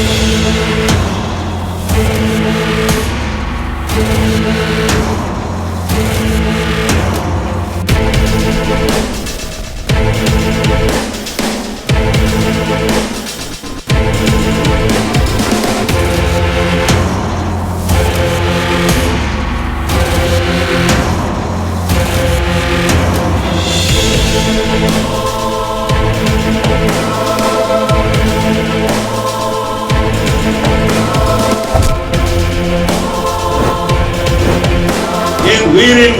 We'll be right back.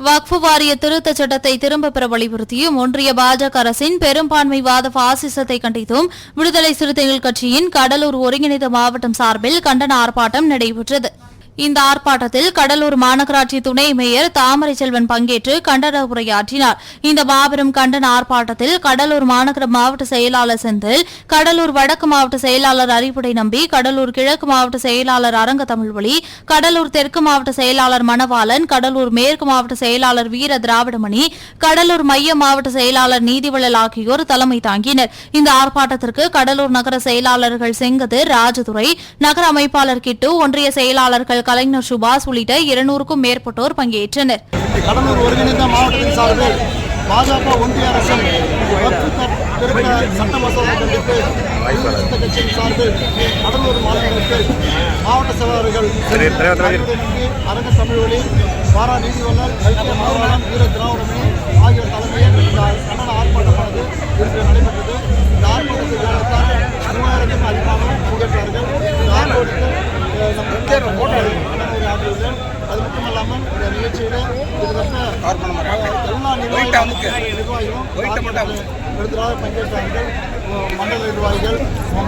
வக்ஃபு வாரிய திருத்தச் சட்டத்தை திரும்பப் பெற வலியுறுத்தியும் ஒன்றிய பாஜக அரசின் பெரும்பான்மைவாத பாசிசத்தை கண்டித்தும் விடுதலை சிறுத்தைகள் கட்சியின் கடலூர் ஒருங்கிணைந்த மாவட்டம் சார்பில் கண்டன ஆர்ப்பாட்டம் நடைபெற்றது. இந்த ஆர்ப்பாட்டத்தில் கடலூர் மாநகராட்சி துணை மேயர் தாமரை செல்வன் பங்கேற்று கண்டன உரையாற்றினார். இந்த மாபெரும் கண்டன ஆர்ப்பாட்டத்தில் கடலூர் மாநகர மாவட்ட செயலாளர் செந்தில் கடலூர் வடக்கு மாவட்ட செயலாளர் அறிவுடை நம்பி கடலூர் கிழக்கு மாவட்ட செயலாளர் அரங்க தமிழ்வழி கடலூர் தெற்கு மாவட்ட செயலாளர் மணவாளன் கடலூர் மேற்கு மாவட்ட செயலாளர் வீர திராவிடமணி கடலூர் மைய மாவட்ட செயலாளர் நீதிவள்ளல் ஆகியோர் தலைமை தாங்கினர். இந்த ஆர்ப்பாட்டத்திற்கு கடலூர் நகர செயலாளர்கள் செங்கதிர் ராஜதுரை நகர அமைப்பாளர் கிட்டு ஒன்றிய செயலாளர்கள் கலைஞர் சுபாஷ் உள்ளிட்ட இருநூறுக்கும் மேற்பட்டோர் பங்கேற்றனர். கடலூர் ஒருங்கிணைந்த மாவட்டத்தின் சார்பில் பாஜக ஒன்றிய அரசின் சட்ட மசோதா கண்டித்து கட்சியின் சார்பில் கடலூர் மாநிலங்களுக்கு மாவட்ட செயலாளர்கள் அரங்க தமிழ்வழி பாரா நீதிவல்லர் ஐக்கிய மாவட்டம் வீர திராவிடமணி ஆகியோர் தலைமையில் இந்த கண்டன ஆர்ப்பாட்டமானது இன்று நடைபெற்றது. இந்த ஆர்ப்பாட்டத்தில் ஏறத்தாழ மூவாயிரத்துக்கும் அதிகமானோர் பங்கேற்றார்கள் இந்த ஆர்ப்பாட்டத்தில் அஹ், நம் கண்டன ஆற்றியுள்ளேன் அது மட்டுமல்லாமல் இந்த நிகழ்ச்சியில் கிட்டத்தட்ட எல்லா நிர்வாகிகளும் நிர்வாகிகளும் விருதுராக பங்கேற்றார்கள் மண்டல நிர்வாகிகள்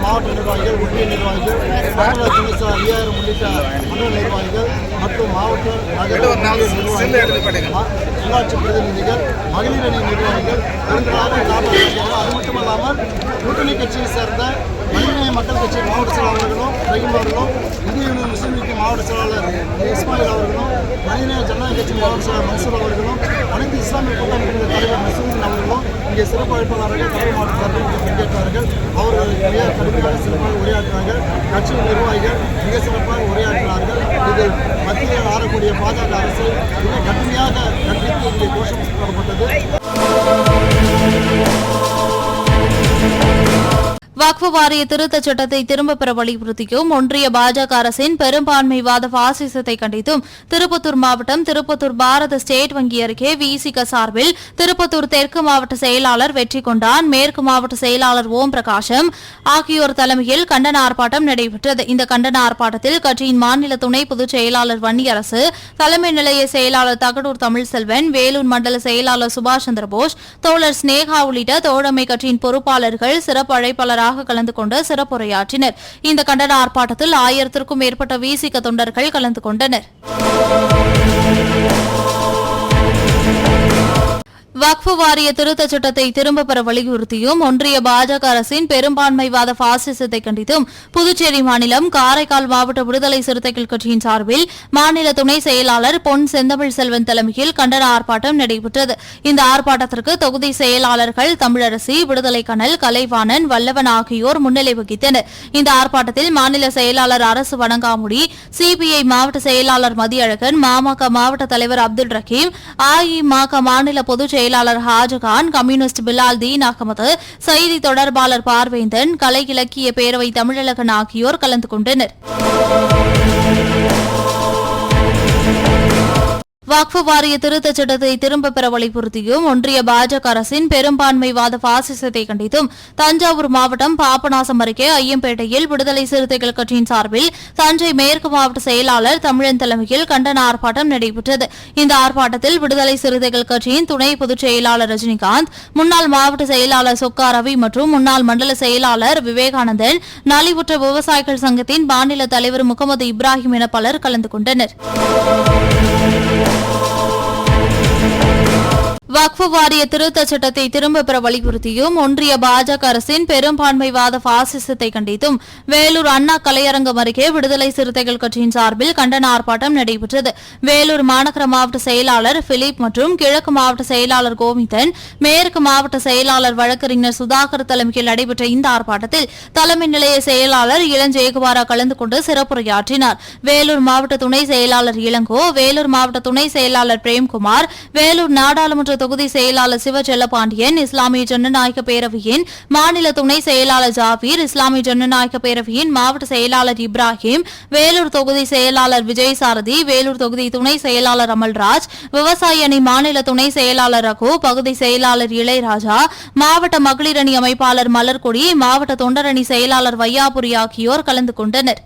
மாவட்ட நிர்வாகிகள் ஒன்றிய நிர்வாகிகள் மண்டல துணைசா ஐயாயிரம் உள்ளிட்ட மண்டல நிர்வாகிகள் மற்றும் மாவட்ட உள்ளாட்சி பிரதிநிதிகள் மகளிர் அணி நிர்வாகிகள் விருதுராக அது அது மட்டுமல்லாமல் கூட்டணி கட்சியை சேர்ந்த மனிதநேய மக்கள் கட்சி மாவட்ட செயலாளர் ரஹீம் அவர்களும் இந்திய யூனியன் முஸ்லீம் லீக் மாவட்ட செயலாளர் இஸ்மாயில் அவர்களும் மனிதநேய ஜனநாயக கட்சி மாவட்ட செயலாளர் மன்சூர் அவர்களும் அனைத்து இஸ்லாமிய கூட்டமைப்பின் தலைவர் நசீமுதீன் அவர்களும் இங்கே சிறப்பு அழைப்பாளராக தலைமை மாவட்ட சார்பில் பங்கேற்றார்கள். அவர்கள் மிக கடுமையான சிறப்பாக உரையாற்றினார்கள். கட்சியின் நிர்வாகிகள் மிக சிறப்பாக உரையாற்றினார்கள். இதில் மத்தியில் ஆறக்கூடிய பாஜக அரசு மிக கடுமையாக கண்டித்து இங்கே கோஷம் போடப்பட்டது. வக்ஃபு வாரிய திருத்தச் சட்டத்தை திரும்பப் பெற வலியுறுத்தியும் ஒன்றிய பாஜக அரசின் பெரும்பான்மைவாத பாசிசத்தை கண்டித்தும் திருப்பத்தூர் மாவட்டம் திருப்பத்தூர் பாரத ஸ்டேட் வங்கி அருகே விசிக சார்பில் திருப்பத்தூர் தெற்கு மாவட்ட செயலாளர் வெற்றி கொண்டான் மேற்கு மாவட்ட செயலாளர் ஓம் பிரகாஷம் ஆகியோர் தலைமையில் கண்டன ஆர்ப்பாட்டம் நடைபெற்றது. இந்த கண்டன ஆர்ப்பாட்டத்தில் கட்சியின் மாநில துணை பொதுச் செயலாளர் வன்னியரசு தலைமை நிலைய செயலாளர் தகடூர் தமிழ்செல்வன் வேலூர் மண்டல செயலாளர் சுபாஷ் சந்திரபோஸ் தோழர் ஸ்னேகா உள்ளிட்ட தோழமை கட்சியின் பொறுப்பாளர்கள் சிறப்பு அழைப்பாளராக கலந்து கொண்டு சிறப்புரையாற்றினர். இந்த கண்டன ஆர்ப்பாட்டத்தில் ஆயிரத்திற்கும் மேற்பட்ட விசிக தொண்டர்கள் கலந்து கொண்டனர். வக்ஃபு வாரிய திருத்தச் சட்டத்தை திரும்பப் பெற வலியுறுத்தியும் ஒன்றிய பாஜக அரசின் பெரும்பான்மைவாத பாசிசத்தை கண்டித்தும் புதுச்சேரி மாநிலம் காரைக்கால் மாவட்ட விடுதலை சிறுத்தைகள் கட்சியின் சார்பில் மாநில துணை செயலாளர் பொன் செந்தமிழ் செல்வன் தலைமையில் கண்டன ஆர்ப்பாட்டம் நடைபெற்றது. இந்த ஆர்ப்பாட்டத்திற்கு தொகுதி செயலாளர்கள் தமிழரசி விடுதலை கனல் கலைவாணன் வல்லவன் ஆகியோர் முன்னிலை வகித்தனர். இந்த ஆர்ப்பாட்டத்தில் மாநில செயலாளர் அரசு வணங்காமுடி சிபிஐ மாவட்ட செயலாளர் மதியழகன் மாமக மாவட்ட தலைவர் அப்துல் ரஹீம் அஇமக மாநில பொதுச் செயலாளர் ஹாஜகான் கம்யூனிஸ்ட் பிலால் தீன் அகமது செய்தி தொடர்பாளர் பார்வேந்தன் கலை இலக்கிய பேரவை தமிழழகன் ஆகியோர் கலந்து கொண்டனர். வக்ஃபு வாரிய திருத்தச் சட்டத்தை திரும்பப் பெற வலியுறுத்தியும் ஒன்றிய பாஜக அரசின் பெரும்பான்மைவாத பாசிசத்தை கண்டித்தும் தஞ்சாவூர் மாவட்டம் பாபநாசம் அருகே ஐயம்பேட்டையில் விடுதலை சிறுத்தைகள் கட்சியின் சார்பில் தஞ்சை மேற்கு மாவட்ட செயலாளர் தமிழன் தலைமையில் கண்டன ஆர்ப்பாட்டம் நடைபெற்றது. இந்த ஆர்ப்பாட்டத்தில் விடுதலை சிறுத்தைகள் கட்சியின் துணை பொதுச் செயலாளர் ரஜினிகாந்த் முன்னாள் மாவட்ட செயலாளர் சொக்கா ரவி மற்றும் முன்னாள் மண்டல செயலாளர் விவேகானந்தன் நலிவுற்ற விவசாயிகள் சங்கத்தின் மாநில தலைவர் முகமது இப்ராஹிம் என பலர் கலந்து கொண்டனர். you. வக்ஃபு வாரிய திருத்த சட்டத்தை திரும்பப் பெற வலியுறுத்தியும் ஒன்றிய பாஜக அரசின் பெரும்பான்மைவாத பாசிசத்தை கண்டித்தும் வேலூர் அண்ணா கலையரங்கம் அருகே விடுதலை சிறுத்தைகள் கட்சியின் சார்பில் கண்டன ஆர்ப்பாட்டம் நடைபெற்றது. வேலூர் மாநகர மாவட்ட செயலாளர் பிலிப் மற்றும் கிழக்கு மாவட்ட செயலாளர் கோவிந்தன் மேற்கு மாவட்ட செயலாளர் வழக்கறிஞர் சுதாகர் தலைமையில் நடைபெற்ற இந்த ஆர்ப்பாட்டத்தில் தலைமை நிலைய செயலாளர் இளஞ்செயகுமாரா கலந்து கொண்டு சிறப்புரையாற்றினார். வேலூர் மாவட்ட துணை செயலாளர் இளங்கோ வேலூர் மாவட்ட துணை செயலாளர் பிரேம்குமார் வேலூர் நாடாளுமன்ற தொகுதி செயலாளர் சிவ செல்லபாண்டியன் இஸ்லாமிய ஜனநாயக பேரவையின் மாநில துணை செயலாளர் ஜாபீர் இஸ்லாமிய ஜனநாயக பேரவையின் மாவட்ட செயலாளர் இப்ராஹிம் வேலூர் தொகுதி செயலாளர் விஜய் சாரதி வேலூர் தொகுதி துணை செயலாளர் அமல்ராஜ் விவசாய அணி மாநில துணை செயலாளர் ரகு பகுதி செயலாளர் இளையராஜா மாவட்ட மகளிர் அணி அமைப்பாளர் மலர்கொடி மாவட்ட தொண்டரணி செயலாளர் வையாபுரி ஆகியோர் கலந்து கொண்டனர்.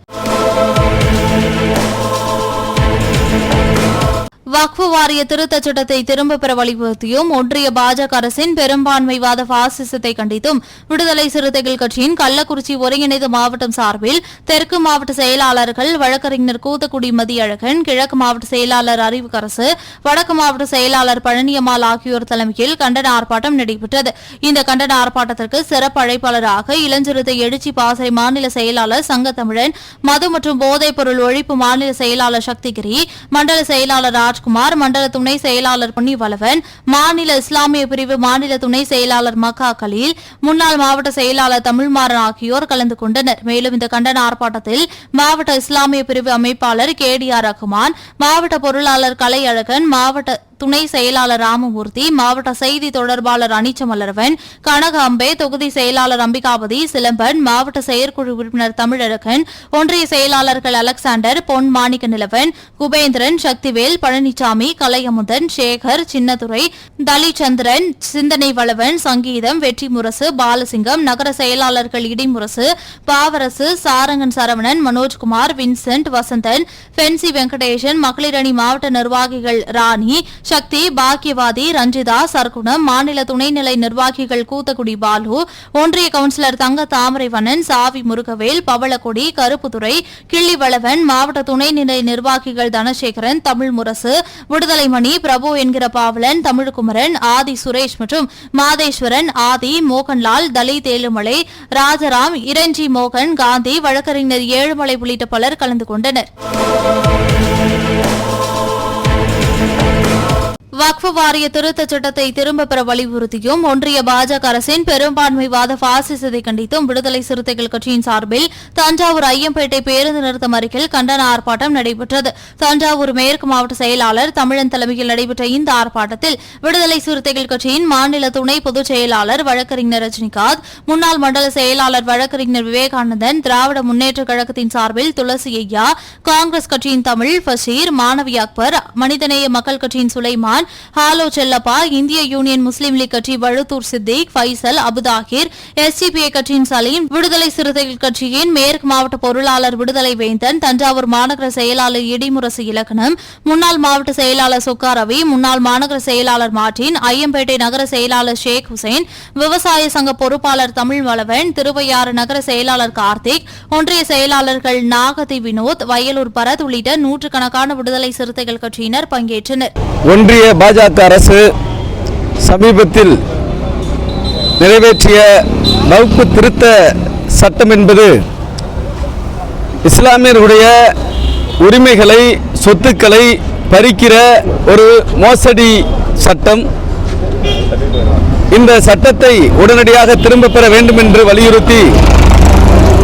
வக்ஃபு வாரிய திருத்தச் சட்டத்தை திரும்பப் பெற வலியுறுத்தியும் ஒன்றிய பாஜக அரசின் பெரும்பான்மைவாத பாசிசத்தை கண்டித்தும் விடுதலை சிறுத்தைகள் கட்சியின் கள்ளக்குறிச்சி ஒருங்கிணைந்த மாவட்டம் சார்பில் தெற்கு மாவட்ட செயலாளர்கள் வழக்கறிஞர் கூத்தக்குடி மதியழகன் கிழக்கு மாவட்ட செயலாளர் அறிவுக்கரசு வடக்கு மாவட்ட செயலாளர் பழனியம்மாள் ஆகியோர் தலைமையில் கண்டன ஆர்ப்பாட்டம் நடைபெற்றது. இந்த கண்டன ஆர்ப்பாட்டத்திற்கு சிறப்பு அழைப்பாளராக இளஞ்சிறுத்தை எழுச்சி பாசறை மாநில செயலாளர் சங்கத்தமிழன் மது மற்றும் போதைப் பொருள் ஒழிப்பு மாநில செயலாளர் சக்திகிரி மண்டல செயலாளர் ராஜ் ராஜ்குமார் மண்டல துணை செயலாளர் பொன்னிவளவன் மாநில இஸ்லாமிய பிரிவு மாநில துணை செயலாளர் மக்கா கலீல் முன்னாள் மாவட்ட செயலாளர் தமிழ்மாறன் ஆகியோர் கலந்து கொண்டனர். மேலும் இந்த கண்டன ஆர்ப்பாட்டத்தில் மாவட்ட இஸ்லாமிய பிரிவு அமைப்பாளர் கே டி ஆர் ரகுமான் மாவட்ட பொருளாளர் கலையழகன் மாவட்ட துணை செயலாளர் ராமமூர்த்தி மாவட்ட செய்தி தொடர்பாளர் அனிச்சமலரவன் கனக அம்பே தொகுதி செயலாளர் அம்பிகாபதி சிலம்பன் மாவட்ட செயற்குழு உறுப்பினர் தமிழரகன் ஒன்றிய செயலாளர்கள் அலெக்சாண்டர் பொன் மாணிக்க நிலவன் குபேந்திரன் சக்திவேல் பழனிசாமி கலையமுதன் சேகர் சின்னதுரை தலிச்சந்திரன் சிந்தனை வளவன் சங்கீதம் வெற்றி முரசு பாலசிங்கம் நகர செயலாளர்கள் இடிமுரசு பாவரசு சாரங்கன் சரவணன் மனோஜ்குமார் வின்சென்ட் வசந்தன் பென்சி வெங்கடேசன் மகளிரணி மாவட்ட நிர்வாகிகள் ராணி சக்தி பாக்கியவாதி ரஞ்சிதா சர்க்குணம் மாநில துணைநிலை நிர்வாகிகள் கூத்தக்குடி பாலு ஒன்றிய கவுன்சிலர் தங்க தாமரைவண்ணன் சாவி முருகவேல் பவளக்குடி கருப்புத்துறை கிள்ளிவளவன் மாவட்ட துணைநிலை நிர்வாகிகள் தனசேகரன் தமிழ் முரசு விடுதலைமணி பிரபு என்கிற பாவலன் தமிழ்குமரன் ஆதி சுரேஷ் மற்றும் மாதேஸ்வரன் ஆதி மோகன்லால் தலித் ஏழுமலை ராஜராம் இரஞ்சி மோகன் காந்தி வழக்கறிஞர் ஏழுமலை உள்ளிட்ட பலர் கலந்து கொண்டனர். வக்ஃபு வாரிய திருத்தச் சட்டத்தை திரும்பப் பெற வலியுறுத்தியும் ஒன்றிய பாஜக அரசின் பெரும்பான்மைவாத பாசிசத்தை கண்டித்தும் விடுதலை சிறுத்தைகள் கட்சியின் சார்பில் தஞ்சாவூர் ஐயம்பேட்டை பேருந்து நிறுத்தம் அருகில் கண்டன ஆர்ப்பாட்டம் நடைபெற்றது. தஞ்சாவூர் மேற்கு மாவட்ட செயலாளர் தமிழன் தலைமையில் நடைபெற்ற இந்த ஆர்ப்பாட்டத்தில் விடுதலை சிறுத்தைகள் கட்சியின் மாநில துணை பொதுச் செயலாளர் வழக்கறிஞர் ரஜினிகாந்த் முன்னாள் மண்டல செயலாளர் வழக்கறிஞர் விவேகானந்தன் திராவிட முன்னேற்ற கழகத்தின் சார்பில் துளசி ஐயா காங்கிரஸ் கட்சியின் தமிழ் பஷீர் மாணவி அக்பர் மனிதநேய மக்கள் கட்சியின் சுலைமான் ஹாலோ செல்லப்பா இந்திய யூனியன் முஸ்லீம் லீக் கட்சி வழுத்தூர் சித்திக் ஃபைசல் அபுதாகிர் எஸ்டிபிஐ கட்சியின் சலீம் விடுதலை சிறுத்தைகள் கட்சியின் மேற்கு மாவட்ட பொருளாளர் விடுதலை வேந்தன் தஞ்சாவூர் மாநகர செயலாளர் இடிமுரசு இலக்கணம் முன்னாள் மாவட்ட செயலாளர் சுக்கா ரவி முன்னாள் மாநகர செயலாளர் மார்டின் ஐயம்பேட்டை நகர செயலாளர் ஷேக் ஹுசைன் விவசாய சங்க பொறுப்பாளர் தமிழ் வளவன் திருவையாறு நகர செயலாளர் கார்த்திக் ஒன்றிய செயலாளர்கள் நாகதி வினோத் வயலூர் பரத் உள்ளிட்ட நூற்றுக்கணக்கான விடுதலை சிறுத்தைகள் கட்சியினர் பங்கேற்றனர். ஒன்றிய பாஜக அரசு சமீபத்தில் நிறைவேற்றிய வகுப்பு திருத்த சட்டம் என்பது இஸ்லாமியர்களுடைய உரிமைகளை சொத்துக்களை பறிக்கிற ஒரு மோசடி சட்டம். இந்த சட்டத்தை உடனடியாக திரும்ப பெற வேண்டும் என்று வலியுறுத்தி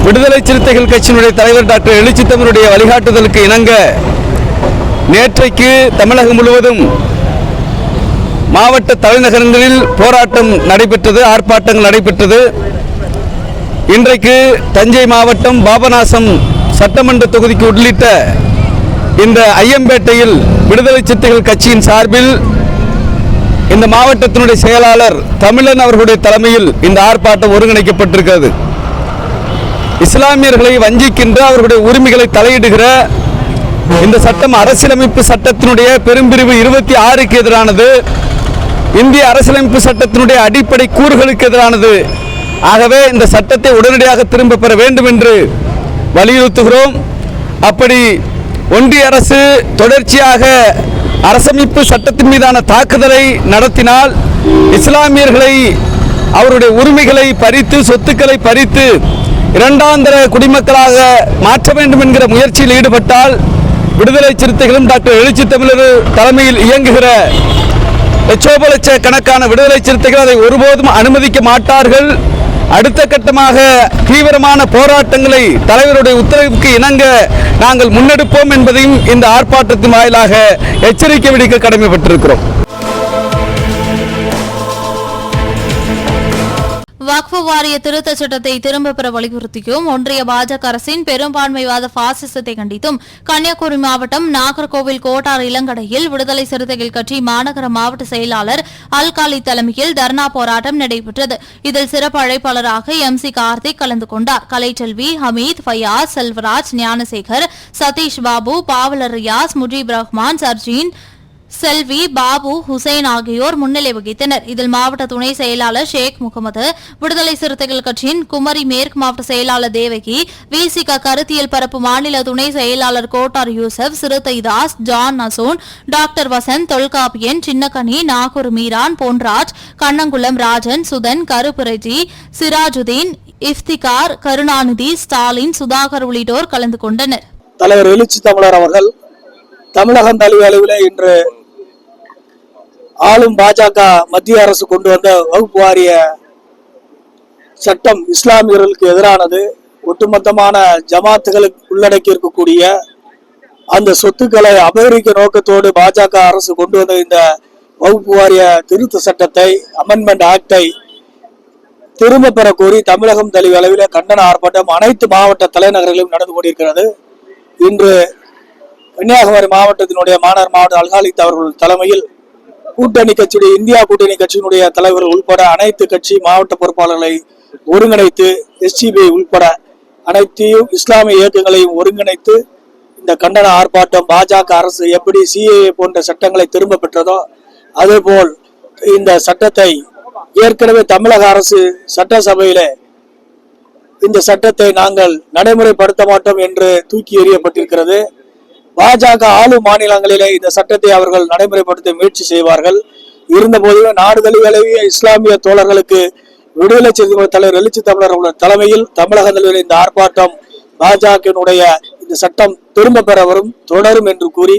விடுதலை சிறுத்தைகள் கட்சியினுடைய தலைவர் டாக்டர் எழுச்சித்தமருடைய வழிகாட்டுதலுக்கு இணங்க நேற்றைக்கு தமிழகம் முழுவதும் மாவட்ட தலைநகரங்களில் போராட்டம் நடைபெற்றது ஆர்ப்பாட்டங்கள் நடைபெற்றது. இன்றைக்கு தஞ்சை மாவட்டம் பாபநாசம் சட்டமன்ற தொகுதிக்கு உள்ளிட்ட இந்த ஐயம்பேட்டையில் விடுதலை சிறுத்தைகள் கட்சியின் சார்பில் இந்த மாவட்டத்தினுடைய செயலாளர் தமிழன் அவர்களுடைய தலைமையில் இந்த ஆர்ப்பாட்டம் ஒருங்கிணைக்கப்பட்டிருக்கிறது. இஸ்லாமியர்களை வஞ்சிக்கின்ற அவர்களுடைய உரிமைகளை தலையிடுகிற இந்த சட்டம் அரசியலமைப்பு சட்டத்தினுடைய பெரும்பிரிவு இருபத்தி ஆறுக்கு எதிரானது. இந்திய அரசியலமைப்பு சட்டத்தினுடைய அடிப்படை கூறுகளுக்கு எதிரானது. ஆகவே இந்த சட்டத்தை உடனடியாக திரும்ப பெற வேண்டும் என்று வலியுறுத்துகிறோம். அப்படி ஒன்றிய அரசு தொடர்ச்சியாக அரசமைப்பு சட்டத்தின் மீதான தாக்குதலை நடத்தினால் இஸ்லாமியர்களை அவருடைய உரிமைகளை பறித்து சொத்துக்களை பறித்து இரண்டாந்தர குடிமக்களாக மாற்ற வேண்டும் என்கிற முயற்சியில் ஈடுபட்டால் விடுதலை சிறுத்தைகளும் டாக்டர் எழுச்சி தமிழர் தலைமையில் இயங்குகிற லட்சோப லட்ச கணக்கான விடுதலை சிறுத்தைகள் அதை ஒருபோதும் அனுமதிக்க மாட்டார்கள். அடுத்த கட்டமாக தீவிரமான போராட்டங்களை தலைவருடைய உத்தரவுக்கு இணங்க நாங்கள் முன்னெடுப்போம் என்பதையும் இந்த ஆர்ப்பாட்டத்தின் வாயிலாக எச்சரிக்கை விடுக்க கடமைப்பட்டிருக்கிறோம். வக்ஃபு வாரிய திருத்த சட்டத்தை திரும்ப பெற வலியுறுத்தியும் ஒன்றிய பாஜக அரசின் பெரும்பான்மைவாத பாசிசத்தை கண்டித்தும் கன்னியாகுமரி மாவட்டம் நாகர்கோவில் கோட்டார் இளங்கடையில் விடுதலை சிறுத்தைகள் கட்சி மாநகர மாவட்ட செயலாளர் அல்காலி தலைமையில் தர்ணா போராட்டம் நடைபெற்றது. இதில் சிறப்பு அழைப்பாளராக எம் சி கார்த்திக் கலந்து கொண்டார். கலைச்செல்வி ஹமீத் ஃபயாஸ் செல்வராஜ் ஞானசேகர் சதீஷ் பாபு பாவலர் ரியாஸ் முஜீப் ரஹ்மான் சர்ஜீன் செல்வி பாபு ஹுசைன் ஆகியோர் முன்னிலை வகித்தனர். இதில் மாவட்ட துணை செயலாளர் ஷேக் முகமது விடுதலை சிறுத்தைகள் கட்சியின் குமரி மேற்கு மாவட்ட செயலாளர் தேவகி விசிக கருத்தியல் பரப்பு மாநில துணை செயலாளர் கோட்டார் யூசப் சிறுத்தை தாஸ் ஜான் நசூன் டாக்டர் வசந்த் தொல்காப்பியன் சின்னக்கனி நாகூர் மீரான் பொன்ராஜ் கண்ணங்குளம் ராஜன் சுதன் கருப்புரஜி சிராஜுதீன் இஃப்திகார் கருணாநிதி ஸ்டாலின் சுதாகர் உள்ளிட்டோர் கலந்து கொண்டனர். தலைவர் எழுச்சி தமிழர் அவர்கள் தமிழகம் தழுவிய அளவில் இன்று ஆளும் பாஜக மத்திய அரசு கொண்டு வந்த வகுப்பு வாரிய சட்டம் இஸ்லாமியர்களுக்கு எதிரானது. ஒட்டுமொத்தமான ஜமாத்துகளுக்கு உள்ளடக்கி இருக்கக்கூடிய அந்த சொத்துக்களை அபகரிக்க நோக்கத்தோடு பாஜக அரசு கொண்டு வந்த இந்த வகுப்பு வாரிய திருத்த சட்டத்தை அமெண்ட்மெண்ட் ஆக்டை திரும்ப பெற கோரி தமிழகம் தெளிவு அளவில் கண்டன ஆர்ப்பாட்டம் அனைத்து மாவட்ட தலைநகர்களிலும் நடந்து கொண்டிருக்கிறது. இன்று கன்னியாகுமரி மாவட்டத்தினுடைய மாணவர் மாவட்ட அல்காலித் அவர்கள் தலைமையில் கூட்டணி கட்சியுடைய இந்தியா கூட்டணி கட்சியினுடைய தலைவர்கள் உள்பட அனைத்து கட்சி மாவட்ட பொறுப்பாளர்களை ஒருங்கிணைத்து எஸ்டிபிஐ உள்பட அனைத்தையும் இஸ்லாமிய இயக்கங்களையும் ஒருங்கிணைத்து இந்த கண்டன ஆர்ப்பாட்டம் பாஜக அரசு எப்படி சிஏஏ போன்ற சட்டங்களை திரும்ப பெற்றதோ அதேபோல் இந்த சட்டத்தை ஏற்கனவே தமிழக அரசு சட்டசபையில இந்த சட்டத்தை நாங்கள் நடைமுறைப்படுத்த மாட்டோம் என்று தூக்கி எறியப்பட்டிருக்கிறது. பாஜக ஆளும் மாநிலங்களிலே இந்த சட்டத்தை அவர்கள் நடைமுறைப்படுத்த முயற்சி செய்வார்கள். இருந்த போதிலும் நாடு தழுவிய இஸ்லாமிய தோழர்களுக்கு விடுதலை சிறுத்தைகள் தலைவர் எழுச்சி தமிழர் அவர்கள் தலைமையில் தமிழக தலைவர் இந்த ஆர்ப்பாட்டம் பாஜகவினுடைய இந்த சட்டம் திரும்ப பெற வரும் தொடரும் என்று கூறி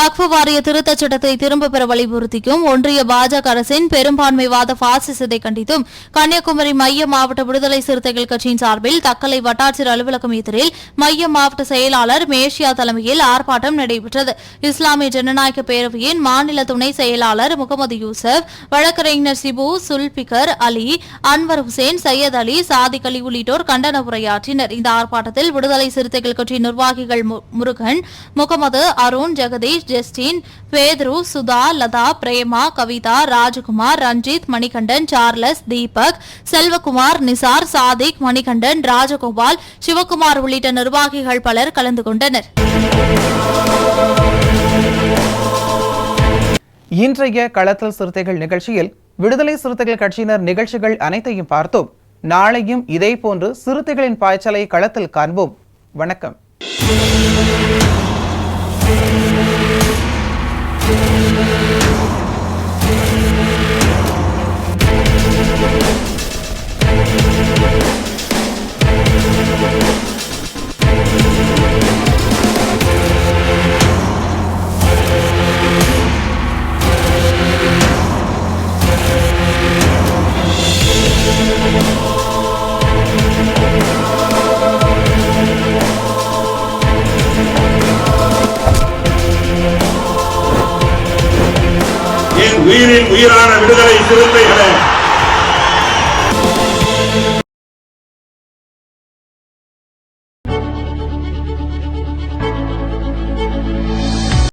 வக்ஃபு வாரிய திருத்தச் சட்டத்தை திரும்பப் பெற வலியுறுத்தியும் ஒன்றிய பாஜக அரசின் பெரும்பான்மைவாத பாசிசத்தை கண்டித்தும் கன்னியாகுமரி மைய மாவட்ட விடுதலை சிறுத்தைகள் கட்சியின் சார்பில் தக்கலை வட்டாட்சியர் அலுவலகம் எதிரில் மைய மாவட்ட செயலாளர் மேஷியா தலைமையில் ஆர்ப்பாட்டம் நடைபெற்றது. இஸ்லாமிய ஜனநாயக பேரவையின் மாநில துணை செயலாளர் முகமது யூசப் வழக்கறிஞர் சிபு சுல்பிகர் அலி அன்வர் ஹுசேன் சையத் அலி சாதிக் அலி உள்ளிட்டோர் கண்டன உரையாற்றினர். இந்த ஆர்ப்பாட்டத்தில் விடுதலை சிறுத்தைகள் கட்சி நிர்வாகிகள் மு- முருகன் முகமது அருண் ஜெகதீஷ் ஜஸ்டின் பேத்ரு சுதா லதா பிரேமா கவிதா ராஜகுமார் ரஞ்சித் மணிகண்டன் சார்லஸ் தீபக் செல்வகுமார் நிசார் சாதிக் மணிகண்டன் ராஜகோபால் சிவகுமார் உள்ளிட்ட நிர்வாகிகள் பலர் கலந்து கொண்டனர். இன்றைய களத்தல் சிறுத்தைகள் நிகழ்ச்சியில் விடுதலை சிறுத்தைகள் கட்சியினர் நிகழ்ச்சிகள் அனைத்தையும் பார்த்தோம். நாளையும் இதேபோன்று சிறுத்தைகளின் பாய்ச்சலை களத்தில் காண்போம். வணக்கம். என்